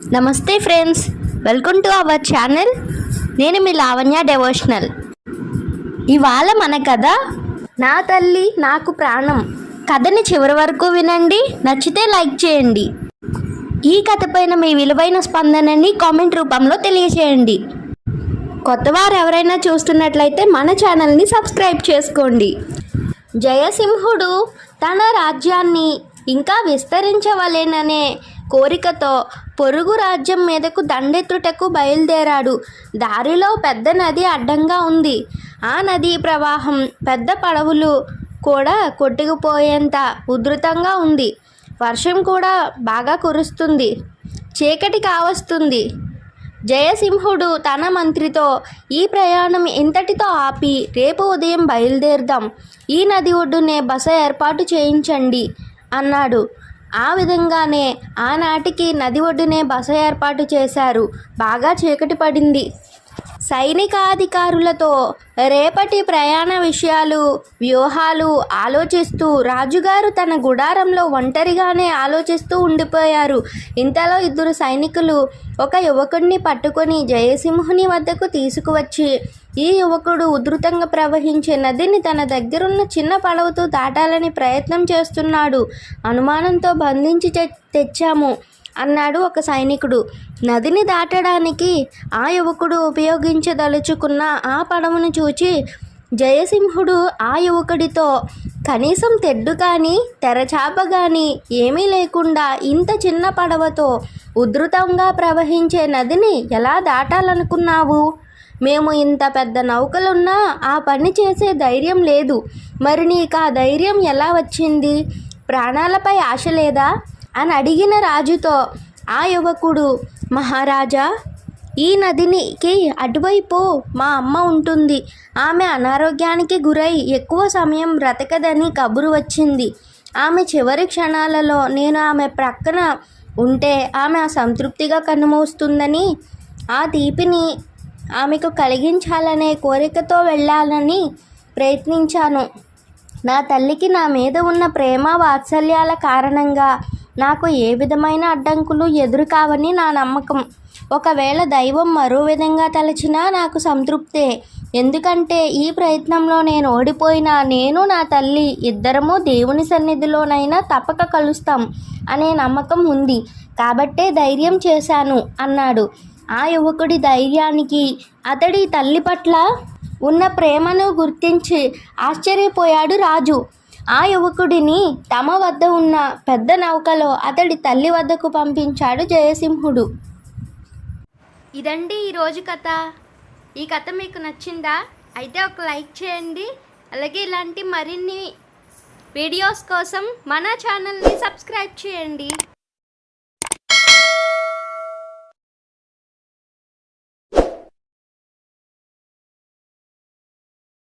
నమస్తే friends welcome to our channel. నేను మీ లావణ్య డెవోషనల్. ఇవాళ మన కథ నా తల్లి నాకు ప్రాణం. కథని చివరి వరకు వినండి నచ్చితే లైక్ చేయండి. ఈ కథ పైన మీ విలువైన స్పందనని కామెంట్ రూపంలో తెలియచేయండి. కొత్తవారు ఎవరైనా చూస్తున్నట్లయితే మన ఛానల్ని సబ్స్క్రైబ్ చేసుకోండి. జయసింహుడు తన రాజ్యాన్ని ఇంకా విస్తరించవలెననే కోరికతో పొరుగు రాజ్యం మీదకు దండెత్తుటకు బయలుదేరాడు. దారిలో పెద్ద నది అడ్డంగా ఉంది. ఆ నదీ ప్రవాహం పెద్ద పడవలు కూడా కొట్టుకుపోయేంత ఉధృతంగా ఉంది. వర్షం కూడా బాగా కురుస్తుంది. చీకటి కావస్తుంది. జయసింహుడు తన మంత్రితో ఈ ప్రయాణం ఇంతటితో ఆపి రేపు ఉదయం బయలుదేరుదాం. ఈ నది ఒడ్డునే బస ఏర్పాటు చేయించండి అన్నాడు. ఆ విధంగానే ఆనాటికి నది ఒడ్డునే బస ఏర్పాటు చేశారు. బాగా చీకటి పడింది. సైనికాధికారులతో రేపటి ప్రయాణ విషయాలు వ్యూహాలు ఆలోచిస్తూ రాజుగారు తన గుడారంలో ఒంటరిగానే ఆలోచిస్తూ ఉండిపోయారు. ఇంతలో ఇద్దరు సైనికులు ఒక యువకుడిని పట్టుకొని జయసింహుని వద్దకు తీసుకువచ్చి ఈ యువకుడు ఉధృతంగా ప్రవహించే నదిని తన దగ్గరున్న చిన్న పడవతో దాటాలని ప్రయత్నం చేస్తున్నాడు. అనుమానంతో బంధించి తె- తెచ్చాము అన్నాడు ఒక సైనికుడు. నదిని దాటడానికి ఆ యువకుడు ఉపయోగించదలుచుకున్న ఆ పడవను చూచి జయసింహుడు ఆ యువకుడితో కనీసం తెడ్డు కానీ తెరచాప కానీ ఏమీ లేకుండా ఇంత చిన్న పడవతో ఉధృతంగా ప్రవహించే నదిని ఎలా దాటాలనుకున్నావు? మేము ఇంత పెద్ద నౌకలున్నా ఆ పని చేసే ధైర్యం లేదు. మరి నీకు ఆ ధైర్యం ఎలా వచ్చింది? ప్రాణాలపై ఆశ లేదా? అని అడిగిన రాజుతో ఆ యువకుడు మహారాజా ఈ నదినికి అటువైపు మా అమ్మ ఉంటుంది. ఆమె అనారోగ్యానికి గురై ఎక్కువ సమయం బ్రతకదని కబురు వచ్చింది. ఆమె చివరి క్షణాలలో నేను ఆమె ప్రక్కన ఉంటే ఆమె సంతృప్తిగా కన్నుమూస్తుందని ఆ తీపిని ఆమెకు కలిగించాలనే కోరికతో వెళ్ళాలని ప్రయత్నించాను. నా తల్లికి నా మీద ఉన్న ప్రేమ వాత్సల్యాల కారణంగా నాకు ఏ విధమైన అడ్డంకులు ఎదురు కావని నా నమ్మకం. ఒకవేళ దైవం మరో విధంగా తలచినా నాకు సంతృప్తే. ఎందుకంటే ఈ ప్రయత్నంలో నేను ఓడిపోయినా నేను నా తల్లి ఇద్దరము దేవుని సన్నిధిలోనైనా తప్పక కలుస్తాం అనే నమ్మకం ఉంది. కాబట్టే ధైర్యం చేశాను అన్నాడు. ఆ యువకుడి ధైర్యానికి అతడి తల్లి పట్ల ఉన్న ప్రేమను గుర్తించి ఆశ్చర్యపోయాడు రాజు. ఆ యువకుడిని తమ వద్ద ఉన్న పెద్ద నౌకలో అతడి తల్లి వద్దకు పంపించాడు జయసింహుడు. ఇదండి ఈరోజు కథ. ఈ కథ మీకు నచ్చిందా? అయితే ఒక లైక్ చేయండి. అలాగే ఇలాంటి మరిన్ని వీడియోస్ కోసం మన ఛానల్ని సబ్స్క్రైబ్ చేయండి.